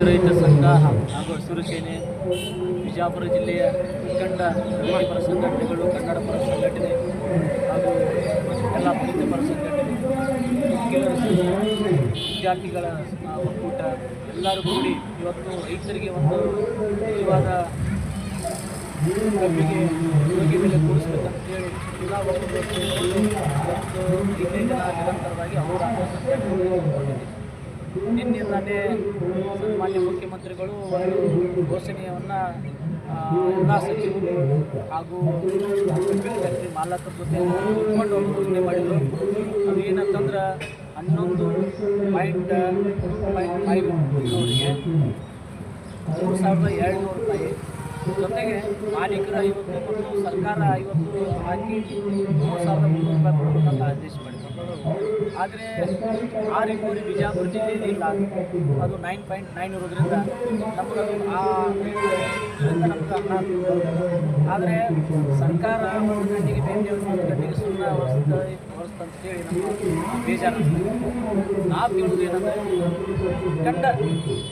ರೈತ ಸಂಘ ಹಾಗೂ ಹಸಿರು ಸೇನೆ, ಬಿಜಾಪುರ ಜಿಲ್ಲೆಯ ಮುಖಂಡ ಪರ ಸಂಘಟನೆಗಳು, ಕನ್ನಡ ಪರ ಸಂಘಟನೆ ಹಾಗೂ ಎಲ್ಲ ರೈತ ಪರ ಸಂಘಟನೆ ವಿದ್ಯಾರ್ಥಿಗಳ ಒಕ್ಕೂಟ, ಎಲ್ಲರೂ ಕೂಡಿ ಇವತ್ತು ರೈತರಿಗೆ ಒಂದು ನಿಜವಾದ ಕಬ್ಬಿಗೆ ಯೋಗ್ಯ ಬೆಲೆ ಕೊಡಿಸ್ಬೇಕಂತೇಳಿ ಎಲ್ಲ ಒಕ್ಕೂಟ ಇವತ್ತು ಜನ ನಿರಂತರವಾಗಿ ಅವರ ಸಂಘಟನೆ ನಿನ್ನೆ ಸನ್ಮಾನ್ಯ ಮುಖ್ಯಮಂತ್ರಿಗಳು ಒಂದು ಘೋಷಣೆಯನ್ನು ಎಲ್ಲ ಸಚಿವರು ಹಾಗೂ ಫ್ಯಾಕ್ಟ್ರಿ ಮಾಲಕರ ಜೊತೆ ಕೂತ್ಕೊಂಡು ಘೋಷಣೆ ಮಾಡಿದರು. ಅದು ಏನಂತಂದ್ರೆ ಹನ್ನೊಂದು ಪಾಯಿಂಟ್ ಪಾಯಿಂಟ್ ಫೈವ್ ಅವರಿಗೆ ಮೂರು ಸಾವಿರದ ಎರಡುನೂರು ರೂಪಾಯಿ. ಜೊತೆಗೆ ಮಾಲೀಕರು ಐವತ್ತು ಮತ್ತು ಸರ್ಕಾರ ಐವತ್ತು ಹಾಕಿ ಮೂರು ಸಾವಿರದ ಮುನ್ನೂರು ರೂಪಾಯಿ ಕೊಡಬೇಕಂತ ಆದೇಶ ಮಾಡಿದ್ರು. ಆದರೆ ಆ ರಿಪೋರಿ ಬಿಜಾಪುರ ಜಿಲ್ಲೆಯಲ್ಲಿ ಇಲ್ಲ. ಅದು ನೈನ್ ಪಾಯಿಂಟ್ ನೈನ್ ಇರೋದ್ರಿಂದ ನಮ್ಗೆ ಅದು ಆ ಆದರೆ ಸರ್ಕಾರ ಒಂದು ಗಂಟೆಗೆ ಬೇರೆ ಒಂದು ಗಂಟೆಗೆ ಸುಮ್ಮನೆ ಹೊರಿಸ್ತದೆ ಹೇಳಿ ನಮ್ಮ ಬೇಜಾರು. ನಾವು ಕೇಳುವುದು ಏನಂದರೆ ಕಂಡ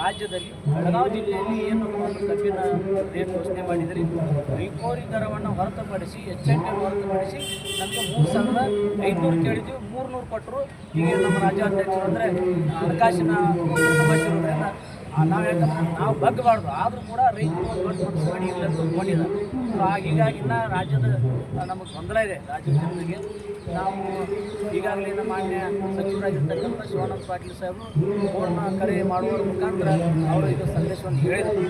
ರಾಜ್ಯದಲ್ಲಿ ಬೆಳಗಾವಿ ಜಿಲ್ಲೆಯಲ್ಲಿ ಏನು ಕಬ್ಬಿನ ರೇಟ್ ಘೋಷಣೆ ಮಾಡಿದರೆ ರಿಕೋರಿ ದರವನ್ನು ಹೊರತುಪಡಿಸಿ ಎಚ್ ಎನ್ ಟಿ ಹೊರತುಪಡಿಸಿ ನಮಗೆ ಮೂರು ಸಾವಿರದ ಐದುನೂರು ಕೇಳಿದ್ವಿ. ಮೂರು ನೂರು ಕೊಟ್ಟರು. ಈಗ ನಮ್ಮ ರಾಜ್ಯಾಧ್ಯಕ್ಷರು ಅಂದರೆ ಹಣಕಾಸಿನ ಸಮಸ್ಯೆ ಇರೋದ್ರಿಂದ ನಾವು ಹೇಳ್ತಾರೆ ನಾವು ಬಗ್ಗಬಾರ್ದು. ಆದರೂ ಕೂಡ ರೈತರು ಒಂದು ದೊಡ್ಡ ಇಲ್ಲ ಅಂತ ಸೊ ಹೀಗಾಗಿ ರಾಜ್ಯದ ನಮಗೆ ಗೊಂದಲ ಇದೆ. ರಾಜ್ಯದ ಜನರಿಗೆ. ನಾವು ಈಗಾಗಲೇ ನಮ್ಮ ಮಾನ್ಯ ಸಚಿವರಾಗಿರ್ತಕ್ಕಂಥ ಶಿವಾನಂದ ಪಾಟೀಲ್ ಸಾಹೇಬರು ಫೋನ್ನ ಕರೆ ಮಾಡುವ ಮುಖಾಂತರ ಅವರು ಇದು ಸಂದೇಶವನ್ನು ಹೇಳಿದರು.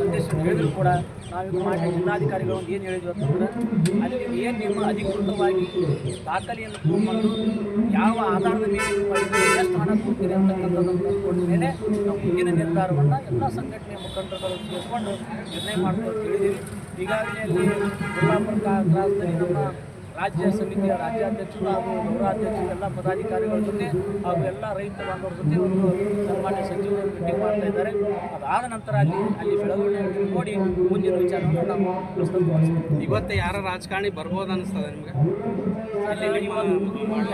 ಸಂದೇಶವನ್ನು ಹೇಳಿದ್ರು ಕೂಡ ನಾವು ಮಾನ್ಯ ಜಿಲ್ಲಾಧಿಕಾರಿಗಳು ಏನು ಹೇಳಿದ್ವಿ ಅಂತಂದ್ರೆ, ಅಲ್ಲಿ ಏನು ನಿಮ್ಮ ಅಧಿಕೃತವಾಗಿ ದಾಖಲೆಯನ್ನು ತೊಗೊಂಡು ಯಾವ ಆಧಾರದ ಮೇಲೆ ಎಷ್ಟು ಹಣ ಕೊಡ್ತೀರಿ ಅಂತಕ್ಕಂಥದ್ದನ್ನು ಮೇಲೆ ನಾವು ಮುಂದಿನ ನಿರ್ಧಾರವನ್ನು ಎಲ್ಲ ಸಂಘಟನೆ ಮುಖಂಡರುಗಳು ತಿಳಿಸ್ಕೊಂಡು ನಿರ್ಣಯ ಮಾಡ್ಕೊಂಡು ಹೇಳಿದ್ದೀವಿ ಈಗಾಗಲೇ ಅಲ್ಲಿ ಕೊಲ್ಲಾಪುರ ಕ್ರಾಸ್ನಲ್ಲಿ ನಮ್ಮ ರಾಜ್ಯ ಸಮಿತಿಯ ರಾಜ್ಯಾಧ್ಯಕ್ಷರು ಹಾಗೂ ಗೌರವಾಧ್ಯಕ್ಷರು ಎಲ್ಲ ಪದಾಧಿಕಾರಿಗಳ ಜೊತೆ ಹಾಗೂ ಎಲ್ಲ ರೈತ ಬಾಂಧವರ ಜೊತೆ ಒಂದು ಸನ್ಮಾನ್ಯ ಸಚಿವರು ಮೀಟಿಂಗ್ ಮಾಡ್ತಾ ಇದ್ದಾರೆ. ಅದಾದ ನಂತರ ಅಲ್ಲಿ ಅಲ್ಲಿ ಬೆಳವಣಿಗೆ ನೋಡಿ ಮುಂದಿನ ವಿಚಾರವನ್ನು ನಾವು ಪ್ರಸ್ತುತಪಡಿಸ್ತೀವಿ. ಇವತ್ತು ಯಾರ ರಾಜಕಾರಣಿ ಬರ್ಬೋದು ಅನಿಸ್ತದೆ ನಿಮಗೆ?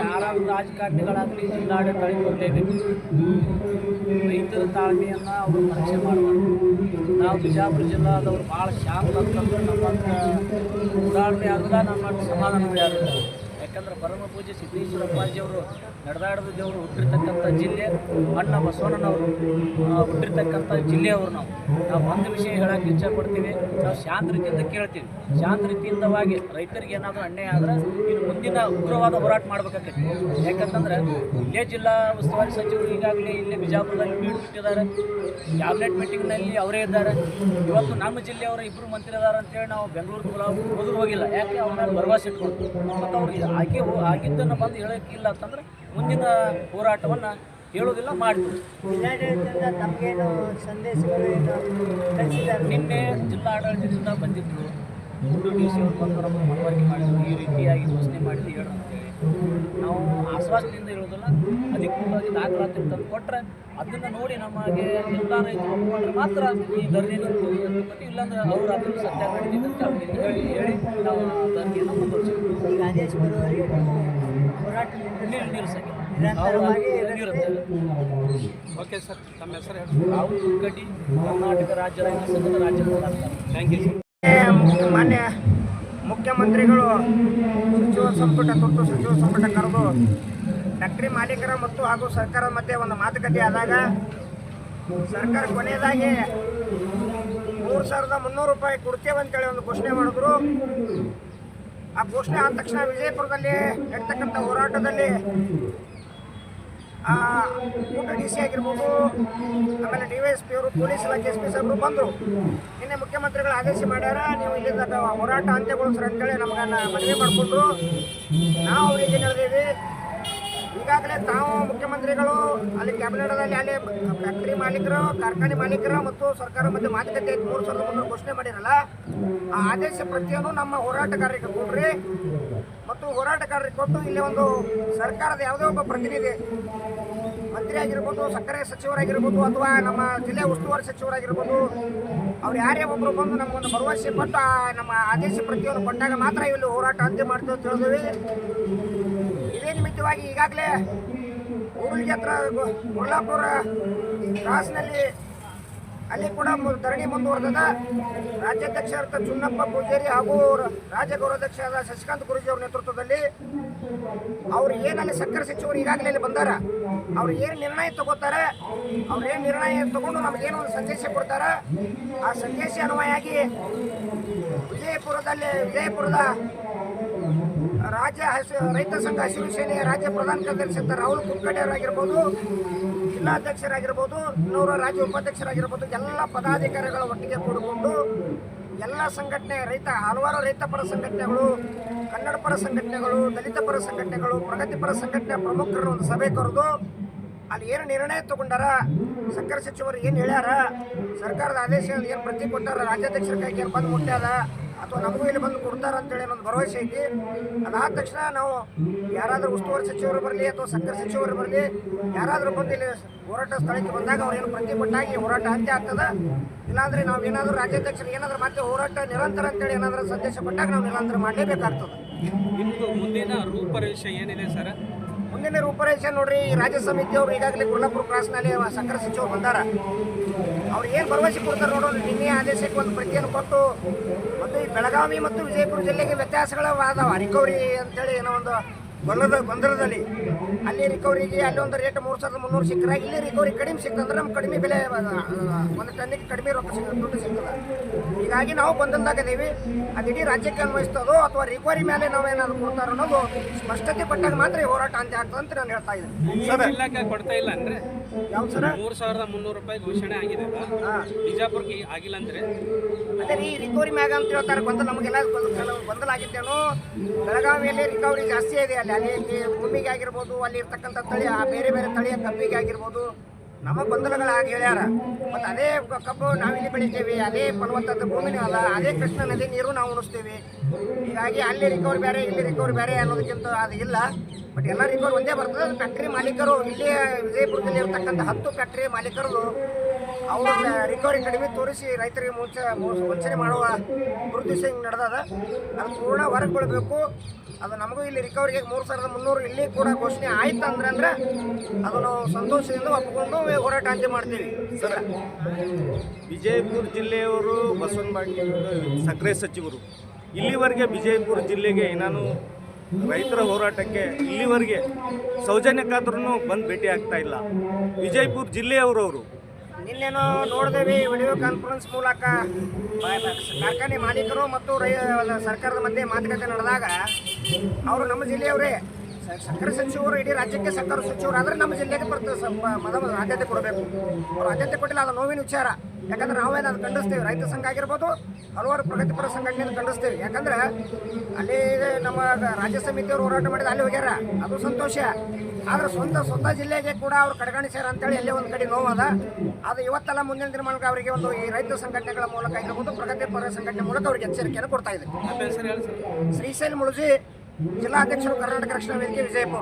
ಯಾರಾದ್ರೂ ರಾಜಕಾರಣಿಗಳಾಗಲಿ ಜಿಲ್ಲಾಡಳಿತ ಬರಲೇಬೇಕು ರೈತರ ತಾಳ್ಮೆಯನ್ನು ಅವರು ಪರೀಕ್ಷೆ ಮಾಡಬಾರ್ದು ನಾವು ಬಿಜಾಪುರ ಜಿಲ್ಲಾದವರು ಭಾಳ ಶಾಂತ ಅಂತಂದ್ರೆ ನಮ್ಮ ಉದಾಹರಣೆ ಆಗಲ್ಲ ನಮ್ಮ ಸಮಾಧಾನವೇ ಆಗಲ್ಲ ಯಾಕಂದ್ರೆ ಪರಮ ಪೂಜೆ ಸಿದ್ದೇಶ್ವರ ಅಪ್ಪಾಜಿಯವರು ನಡೆದಾಡದ ದೇವರು ಹುಟ್ಟಿರ್ತಕ್ಕಂಥ ಜಿಲ್ಲೆ, ಅಣ್ಣ ಬಸವಣ್ಣನವರು ಹುಟ್ಟಿರ್ತಕ್ಕಂಥ ಜಿಲ್ಲೆಯವರು ನಾವು. ನಾವು ಒಂದು ವಿಷಯ ಹೇಳಕ್ಕೆ ಇಚ್ಛೆ ಪಡ್ತೀವಿ ನಾವು ಶಾಂತ ರೀತಿಯಿಂದ ಕೇಳ್ತೀವಿ. ಶಾಂತ ರೀತಿಯಿಂದವಾಗಿ ರೈತರಿಗೆ ಏನಾದರೂ ಅನ್ಯಾಯ ಆದ್ರೆ ಇನ್ನು ಮುಂದಿನ ಉಗ್ರವಾದ ಹೋರಾಟ ಮಾಡ್ಬೇಕಾಗ್ತೈತಿ ಯಾಕಂತಂದ್ರೆ ಇಲ್ಲೇ ಜಿಲ್ಲಾ ಉಸ್ತುವಾರಿ ಸಚಿವರು ಈಗಾಗಲೇ ಇಲ್ಲೇ ಬಿಜಾಪುರದಲ್ಲಿ ಮೀಟ್ ಬಿಟ್ಟಿದ್ದಾರೆ. ಕ್ಯಾಬಿನೆಟ್ ಮೀಟಿಂಗ್ನಲ್ಲಿ ಅವರೇ ಇದ್ದಾರೆ. ಇವತ್ತು ನಮ್ಮ ಜಿಲ್ಲೆಯವರ ಇಬ್ಬರು ಮಂತ್ರಿ ಇದ್ದಾರೆ ಅಂತೇಳಿ ನಾವು ಬೆಂಗಳೂರು ಹೋದ್ರು ಹೋಗಿಲ್ಲ. ಯಾಕೆ? ಅವ್ರ ಮೇಲೆ ಭರವಸೆ ಇಟ್ಕೊಂಡು ಮತ್ತು ಅವ್ರಿಗೆ ಆಗಿ ಆಗಿದ್ದನ್ನು ಬಂದು ಹೇಳೋಕ್ಕಿಲ್ಲ ಅಂತಂದ್ರೆ ಮುಂದಿನ ಹೋರಾಟವನ್ನು ಹೇಳೋದಿಲ್ಲ ಮಾಡ್ತೀವಿ ಸಂದೇಶಗಳು ಏನು ಕಳಿಸಿದ್ದಾರೆ ನಿನ್ನೆ ಜಿಲ್ಲಾಡಳಿತದಿಂದ ಬಂದಿದ್ರು ಮೂರು ಡಿ ಸಿ ಅವರು ಬಂದು ನಮಗೆ ಮನವರಿಕೆ ಮಾಡಿದ್ರು. ಈ ರೀತಿಯಾಗಿ ಘೋಷಣೆ ಮಾಡಿದ್ದು ಹೇಳು. ನಾವು ಆಶ್ವಾಸನೆಯಿಂದ ಹೇಳೋದಿಲ್ಲ ಅಧಿಕೃತವಾಗಿ ದಾಖಲಾತಿ ತಂದು ಕೊಟ್ಟರೆ ಅದನ್ನು ನೋಡಿ ನಮಗೆ ಎಲ್ಲ ರೈತರು ಒಪ್ಪಿಕೊಂಡ್ರೆ ಮಾತ್ರ ಈ ಧರಣಿ ನಿಂತು ಇಲ್ಲಾಂದ್ರೆ ಅವರು ಅದನ್ನು ಸತ್ಯ ಮಾಡಿದ್ದೀವಿ ಅಂತ ಹೇಳಿ ಹೇಳಿ ನಾವು ಧರಣಿಯನ್ನು ಮುಂದುವರಿಸ್ತೀವಿ ಹೋರಾಟ ನಿಲ್ಲಿಸಂಗಿಲ್ಲ ಓಕೆ ಸರ್ ತಮ್ಮ ಹೆಸರು ಹೇಳಿ. ರಾಹುಲ್ ಕರ್ನಾಟಕ ರಾಜ್ಯ ರೈತ ಸಂಘದ ರಾಜ್ಯ ಥ್ಯಾಂಕ್ ಯು ಸರ್ ಮಾನ್ಯ ಮುಖ್ಯಮಂತ್ರಿಗಳು ಸಚಿವ ಸಂಪುಟ ತುರ್ತು ಸಚಿವ ಸಂಪುಟ ಕರೆದು ಫ್ಯಾಕ್ಟ್ರಿ ಮಾಲೀಕರ ಮತ್ತು ಹಾಗೂ ಸರ್ಕಾರದ ಮಧ್ಯೆ ಒಂದು ಮಾತುಕತೆ ಆದಾಗ ಸರ್ಕಾರ ಕೊನೆಯದಾಗಿ ಮೂರು ಸಾವಿರದ ಮುನ್ನೂರು ರೂಪಾಯಿ ಕೊಡ್ತೇವೆ ಒಂದು ಘೋಷಣೆ ಮಾಡಿದ್ರು. ಆ ಘೋಷಣೆ ಆದ ತಕ್ಷಣ ವಿಜಯಪುರದಲ್ಲಿ ಇರ್ತಕ್ಕಂಥ ಹೋರಾಟದಲ್ಲಿ ಡಿ ಸಿ ಆಗಿರ್ಬೋದು, ಆಮೇಲೆ ಡಿ ವೈ ಎಸ್ ಪಿ ಅವರು, ಪೊಲೀಸ್ ಇಲಾಖೆ ಎಸ್ ಪಿ ಸಾಹೇಬರು ಬಂದರು. ನಿನ್ನೆ ಮುಖ್ಯಮಂತ್ರಿಗಳು ಆದೇಶ ಮಾಡ್ಯಾರ, ನೀವು ಇಲ್ಲಿಂದ ಹೋರಾಟ ಅಂತ್ಯಗೊಳಿಸ್ರಿ ಅಂತೇಳಿ ನಮಗನ್ನು ಮನವಿ ಮಾಡಿಕೊಂಡ್ರು. ನಾವು ಅವರಿಗೆ ನಡೆದೀವಿ ಈಗಾಗಲೇ ತಾವು ಮುಖ್ಯಮಂತ್ರಿಗಳು, ಅಲ್ಲಿ ಕ್ಯಾಬಿನೆಟ್ದಲ್ಲಿ ಅಲ್ಲಿ ಫ್ಯಾಕ್ಟ್ರಿ ಮಾಲೀಕರು, ಕಾರ್ಖಾನೆ ಮಾಲೀಕರು ಮತ್ತು ಸರ್ಕಾರ ಮಧ್ಯೆ ಮಾತುಕತೆ ಮೂರು ಸಾವಿರದ ಮುನ್ನೂರು ಘೋಷಣೆ ಮಾಡಿರಲ್ಲ, ಆ ಆದೇಶ ಪ್ರತಿಯನ್ನು ನಮ್ಮ ಹೋರಾಟಗಾರರಿಗೆ ಕೊಡ್ರಿ. ಮತ್ತು ಹೋರಾಟಗಾರರಿಗೆ ಕೊಟ್ಟು ಇಲ್ಲಿ ಒಂದು ಸರ್ಕಾರದ ಯಾವುದೇ ಒಬ್ಬ ಪ್ರತಿನಿಧಿ ಮಂತ್ರಿ ಆಗಿರ್ಬೋದು, ಸಕ್ಕರೆ ಸಚಿವರಾಗಿರ್ಬೋದು ಅಥವಾ ನಮ್ಮ ಜಿಲ್ಲೆ ಉಸ್ತುವಾರಿ ಸಚಿವರಾಗಿರ್ಬೋದು, ಅವ್ರು ಯಾರೇ ಒಬ್ಬರು ಬಂದು ನಮಗೊಂದು ಭರವಸೆ ಆ ನಮ್ಮ ಆದೇಶ ಪ್ರತಿಯೊಂದು ಕೊಟ್ಟಾಗ ಮಾತ್ರ ಇಲ್ಲಿ ಹೋರಾಟ ಅಂತ್ಯ ಮಾಡ್ತೇವೆ ಅಂತ ಹೇಳಿದ್ವಿ ಇದೇ ನಿಮಿತ್ತವಾಗಿ ಈಗಾಗಲೇ ಊರಿಗೆ ಹತ್ರ ಕೊಲ್ಲಾಪುರ ಕ್ರಾಸ್ನಲ್ಲಿ ಅಲ್ಲಿ ಕೂಡ ಧರಣಿ ಮುಂದುವರೆದ ರಾಜ್ಯಾಧ್ಯಕ್ಷರಾದ ಚುನ್ನಪ್ಪ ಪೂಜೇರಿ ಹಾಗೂ ರಾಜ್ಯ ಗೌರವಾಧ್ಯಕ್ಷರಾದ ಶಶಿಕಾಂತ್ ಗುರೂಜಿ ಅವರ ನೇತೃತ್ವದಲ್ಲಿ ಅವ್ರು ಏನಲ್ಲಿ ಸಕ್ಕರೆ ಸಚಿವರು ಈಗಾಗಲೇ ಇಲ್ಲಿ ಬಂದಾರ, ಅವ್ರು ಏನು ನಿರ್ಣಯ ತಗೋತಾರೆ, ಅವ್ರು ಏನು ನಿರ್ಣಯ ತಗೊಂಡು ನಮಗೇನು ಒಂದು ಸಂದೇಶ ಕೊಡ್ತಾರೆ, ಆ ಸಂದೇಶ ಅನ್ವಯಾಗಿ ವಿಜಯಪುರದಲ್ಲಿ, ವಿಜಯಪುರದ ರಾಜ್ಯ ಹಸಿ ರೈತ ಸಂಘ ಹಸಿರು ಸೇನೆಯ ರಾಜ್ಯ ಪ್ರಧಾನ ಕಾರ್ಯದರ್ಶಿ ರಾಹುಲ್ ಕುಕ್ಕಡೆ ಅವರಾಗಿರ್ಬೋದು ಜಿಲ್ಲಾಧ್ಯಕ್ಷರಾಗಿರ್ಬೋದು ಇನ್ನೂರ ರಾಜ್ಯ ಉಪಾಧ್ಯಕ್ಷರಾಗಿರ್ಬೋದು, ಎಲ್ಲ ಪದಾಧಿಕಾರಿಗಳ ಒಟ್ಟಿಗೆ ಕೂಡಿಕೊಂಡು ಎಲ್ಲ ಸಂಘಟನೆ ರೈತ, ಹಲವಾರು ರೈತ ಪರ ಸಂಘಟನೆಗಳು, ಕನ್ನಡ ಪರ ಸಂಘಟನೆಗಳು, ದಲಿತ ಪರ ಸಂಘಟನೆಗಳು ಪ್ರಗತಿಪರ ಸಂಘಟನೆ ಪ್ರಮುಖರನ್ನು ಒಂದು ಸಭೆ ಕರೆದು ಅಲ್ಲಿ ಏನು ನಿರ್ಣಯ ತಗೊಂಡಾರ, ಸಕ್ಕರೆ ಸಚಿವರು ಏನು ಹೇಳ್ಯಾರ, ಸರ್ಕಾರದ ಆದೇಶ ಏನು ಪ್ರತಿ ಕೊಟ್ಟಾರ, ರಾಜ್ಯಾಧ್ಯಕ್ಷರ ಕೈಗೆ ಏನು ಬಂದು ಮುಟ್ಟ್ಯಾದ ಅಥವಾ ನಮಗೂ ಇಲ್ಲಿ ಬಂದು ಅಂತೇಳಿ ಒಂದು ಭರವಸೆ ಐತಿ. ಅದಾದ ತಕ್ಷಣ ನಾವು ಯಾರಾದರೂ ಉಸ್ತುವಾರಿ ಸಚಿವರು ಬರಲಿ ಅಥವಾ ಸಕ್ಕರೆ ಸಚಿವರು ಬರಲಿ, ಯಾರಾದರೂ ಬಂದು ಇಲ್ಲಿ ಹೋರಾಟ ಸ್ಥಳಕ್ಕೆ ಬಂದಾಗ ಅವ್ರು ಏನು ಪ್ರತಿ ಹೋರಾಟ ಅಂತ್ಯ ಆಗ್ತದ? ಇಲ್ಲಾಂದ್ರೆ ನಾವು ಏನಾದರೂ ರಾಜ್ಯಾಧ್ಯಕ್ಷರು ಏನಾದರೂ ಮತ್ತೆ ಹೋರಾಟ ನಿರಂತರ ಅಂತೇಳಿ ಏನಾದರೂ ಸಂದೇಶ ಕೊಟ್ಟಾಗ ನಾವು ನಿರಂತರ ಮಾಡಲೇಬೇಕಾಗ್ತದೆ. ನಿಮ್ಮದು ಮುಂದಿನ ರೂಪರೇಷೆ ಏನಿದೆ ಸರ್? ಮುಂದಿನ ರೂಪರೇಷೆ ನೋಡ್ರಿ ರಾಜ್ಯ ಸಮಿತಿಯವರು ಈಗಾಗಲೇ ಗುರುಲಾಪುರ ಕ್ರಾಸ್ನಲ್ಲಿ ಸಕ್ಕರೆ ಸಚಿವರು ಬಂದಾರ. ಅವ್ರು ಏನು ಭರವಸೆ ಕೊಡ್ತಾರೆ ನೋಡೋಣ ನಿನ್ನೆ ಆದೇಶಕ್ಕೆ ಒಂದು ಪ್ರತಿಯನ್ನು ಕೊಟ್ಟು, ಮತ್ತು ಈ ಬೆಳಗಾವಿ ಮತ್ತು ವಿಜಯಪುರ ಜಿಲ್ಲೆಗೆ ವ್ಯತ್ಯಾಸಗಳ ಅದಾವ ರಿಕವರಿ ಅಂತೇಳಿ ಏನೋ ಒಂದು ಗೊಂದಲದ ಬಂದರದಲ್ಲಿ ಅಲ್ಲಿ ರಿಕವರಿಗೆ ಅಲ್ಲೊಂದು ಒಂದು ರೇಟ್ ಮೂರು ಸಾವಿರದ ಮುನ್ನೂರು ಸಿಕ್ಕರೆ ಇಲ್ಲಿ ರಿಕವರಿ ಕಡಿಮೆ ಸಿಕ್ತಂದ್ರೆ ನಮ್ಗೆ ಕಡಿಮೆ ಬೆಲೆ ಒಂದು ಟನ್ನಿಗೆ ಕಡಿಮೆ ರೊಕ್ಕ ಸಿಗ್ತದೆ ದುಡ್ಡು ಸಿಗ್ತದೆ. ಹೀಗಾಗಿ ನಾವು ಗೊಂದಲದಾಗದೀವಿ ಅದು ಇಡೀ ರಾಜ್ಯಕ್ಕೆ ಅನ್ವಯಿಸ್ತದೋ ಅಥವಾ ರಿಕವರಿ ಮೇಲೆ ನಾವೇನಾದ್ರು ಕೊಡ್ತಾರೋ ಅನ್ನೋದು ಸ್ಪಷ್ಟತೆ ಪಟ್ಟಾಗ ಮಾತ್ರ ಹೋರಾಟ ಅಂತ ಆಗ್ತದೆ ಅಂತ ನಾನು ಹೇಳ್ತಾ ಇದ್ದೀನಿ. ಕೊಡ್ತಾ ಇಲ್ಲ ಅಂದ್ರೆ? ಯಾವ ಸರ? ಮೂರು ಸಾವಿರದ ಮುನ್ನೂರು ರೂಪಾಯಿ ಘೋಷಣೆ ಆಗಿದೆ ಹಾಂ. ಬಿಜಾಪುರಕ್ಕೆ ಆಗಿಲ್ಲ ಅಂದ್ರೆ? ಅದೇ ರೀ ರಿಕವರಿ ಮ್ಯಾಗ ಅಂತ ಹೇಳ್ತಾರೆ ಗೊಂದಲ ನಮಗೆಲ್ಲ ಗೊಂದಲ- ಆಗಿದ್ದೇನೋ ಬೆಳಗಾವಿಯಲ್ಲಿ ರಿಕವರಿ ಜಾಸ್ತಿ ಇದೆ ಅಲ್ಲಿ ಅಲ್ಲಿ ಭೂಮಿಗೆ ಆಗಿರ್ಬೋದು ಅಲ್ಲಿ ಇರ್ತಕ್ಕಂಥ ತಳಿ ಆ ಬೇರೆ ಬೇರೆ ತಳಿಯ ಕಬ್ಬಿಗೆ ಆಗಿರ್ಬೋದು. ನಮ್ಮ ಗೊಂದಲಗಳಾಗಿ ಹೇಳ್ಯಾರ. ಮತ್ತು ಅದೇ ಕಬ್ಬು ನಾವಿಲ್ಲಿ ಬೆಳಿತೀವಿ, ಅದೇ ಫಲವತ್ತದ ಭೂಮಿನೂ ಅಲ್ಲ, ಅದೇ ಕೃಷ್ಣ ನದಿ ನೀರು ನಾವು ಉಣಿಸ್ತೀವಿ. ಹೀಗಾಗಿ ಅಲ್ಲಿ ರಿಕವರ್ ಬೇರೆ ಇಲ್ಲಿ ರಿಕವರ್ ಬೇರೆ ಅನ್ನೋದಕ್ಕಿಂತ ಅದು ಇಲ್ಲ. ಬಟ್ ಎಲ್ಲ ರಿಕವರ್ ಒಂದೇ ಬರ್ತದೆ. ಫ್ಯಾಕ್ಟ್ರಿ ಮಾಲೀಕರು, ಇಲ್ಲಿ ವಿಜಯಪುರದಲ್ಲಿ ಇರತಕ್ಕಂಥ ಹತ್ತು ಫ್ಯಾಕ್ಟ್ರಿ ಮಾಲೀಕರು ಅವರು ರಿಕವರಿ ಕಡಿಮೆ ತೋರಿಸಿ ರೈತರಿಗೆ ಮುಂಚೆ ವಂಚನೆ ಮಾಡುವ ಗುರುತಿಸಿ ಹಿಂಗೆ ನಡೆದದ. ಅದು ಪೂರ್ಣ ಹೊರಗೊಳ್ಬೇಕು ಅದು ನಮಗೂ ಇಲ್ಲಿ ರಿಕವರಿಗೆ ಮೂರು ಸಾವಿರದ ಮುನ್ನೂರು ಇಲ್ಲಿ ಕೂಡ ಘೋಷಣೆ ಆಯ್ತು ಅಂದ್ರೆ ಅಂದ್ರೆ ಅದನ್ನು ಸಂತೋಷದಿಂದ ಒಪ್ಪಿಕೊಂಡು ಹೋರಾಟ ಅಂತ ಮಾಡ್ತೀವಿ. ಸರ್, ವಿಜಯಪುರ ಜಿಲ್ಲೆಯವರು ಬಸವನ ಬಾಗೇವಾಡಿ ಸಕ್ಕರೆ ಸಚಿವರು, ಇಲ್ಲಿವರೆಗೆ ವಿಜಯಪುರ ಜಿಲ್ಲೆಗೆ ನಾನು ರೈತರ ಹೋರಾಟಕ್ಕೆ ಇಲ್ಲಿವರೆಗೆ ಸೌಜನ್ಯಕ್ಕಾದ್ರೂ ಬಂದು ಭೇಟಿ ಆಗ್ತಾ ಇಲ್ಲ. ವಿಜಯಪುರ ಜಿಲ್ಲೆಯವರವರು ನಿನ್ನೇನು ನೋಡಿದೇವಿ ವಿಡಿಯೋ ಕಾನ್ಫರೆನ್ಸ್ ಮೂಲಕ ಕಾರ್ಖಾನೆ ಮಾಲೀಕರು ಮತ್ತು ರೈ ಸರ್ಕಾರದ ಮಧ್ಯೆ ಮಾತುಕತೆ ನಡೆದಾಗ ಅವರು ನಮ್ಮ ಜಿಲ್ಲೆಯವರೇ ಸಕ್ಕರೆ ಸಚಿವರು, ಇಡೀ ರಾಜ್ಯಕ್ಕೆ ಸಕ್ಕರೆ ಸಚಿವರು ಆದರೆ ನಮ್ಮ ಜಿಲ್ಲೆಗೆ ಬರ್ತದೆ ಮೊದಲು ಆದ್ಯತೆ ಕೊಡಬೇಕು. ಅವರು ಆದ್ಯತೆ ಕೊಟ್ಟಿಲ್ಲ ಅದು ನೋವಿನ ವಿಚಾರ. ಯಾಕಂದ್ರೆ ನಾವೇನು ಅದು ಖಂಡಿಸ್ತೇವೆ. ರೈತ ಸಂಘ ಆಗಿರ್ಬೋದು, ಹಲವಾರು ಪ್ರಗತಿಪರ ಸಂಘಟನೆಯನ್ನು ಖಂಡಿಸ್ತೇವೆ. ಯಾಕಂದ್ರೆ ಅಲ್ಲಿ ನಮ್ಮ ರಾಜ್ಯ ಸಮಿತಿಯವರು ಹೋರಾಟ ಮಾಡಿದ, ಅಲ್ಲಿ ಹೋಗ್ಯಾರ. ಅದು ಸಂತೋಷ. ಆದ್ರೆ ಸ್ವಂತ ಸ್ವಂತ ಜಿಲ್ಲೆಗೆ ಕೂಡ ಅವ್ರು ಕಡೆಗಣಿಸ್ಯಾರ ಅಂತೇಳಿ ಎಲ್ಲೇ ಒಂದು ಕಡೆ ನೋವದ. ಅದು ಇವತ್ತೆಲ್ಲ ಮುಂದಿನ ದಿನಮಾನಕ್ಕೆ ಅವರಿಗೆ ಒಂದು ಈ ರೈತ ಸಂಘಟನೆಗಳ ಮೂಲಕ ಆಗಿರ್ಬೋದು ಪ್ರಗತಿಪರ ಸಂಘಟನೆ ಮೂಲಕ ಅವ್ರಿಗೆ ಎಚ್ಚರಿಕೆಯನ್ನು ಕೊಡ್ತಾ ಇದೆ ಶ್ರೀಶೈಲ್ ಮುಳುಜಿ ಜಿಲ್ಲಾಧ್ಯಕ್ಷರು ಕರ್ನಾಟಕ ರಕ್ಷಣಾ ವೇದಿಕೆ ವಿಜಯಪುರ.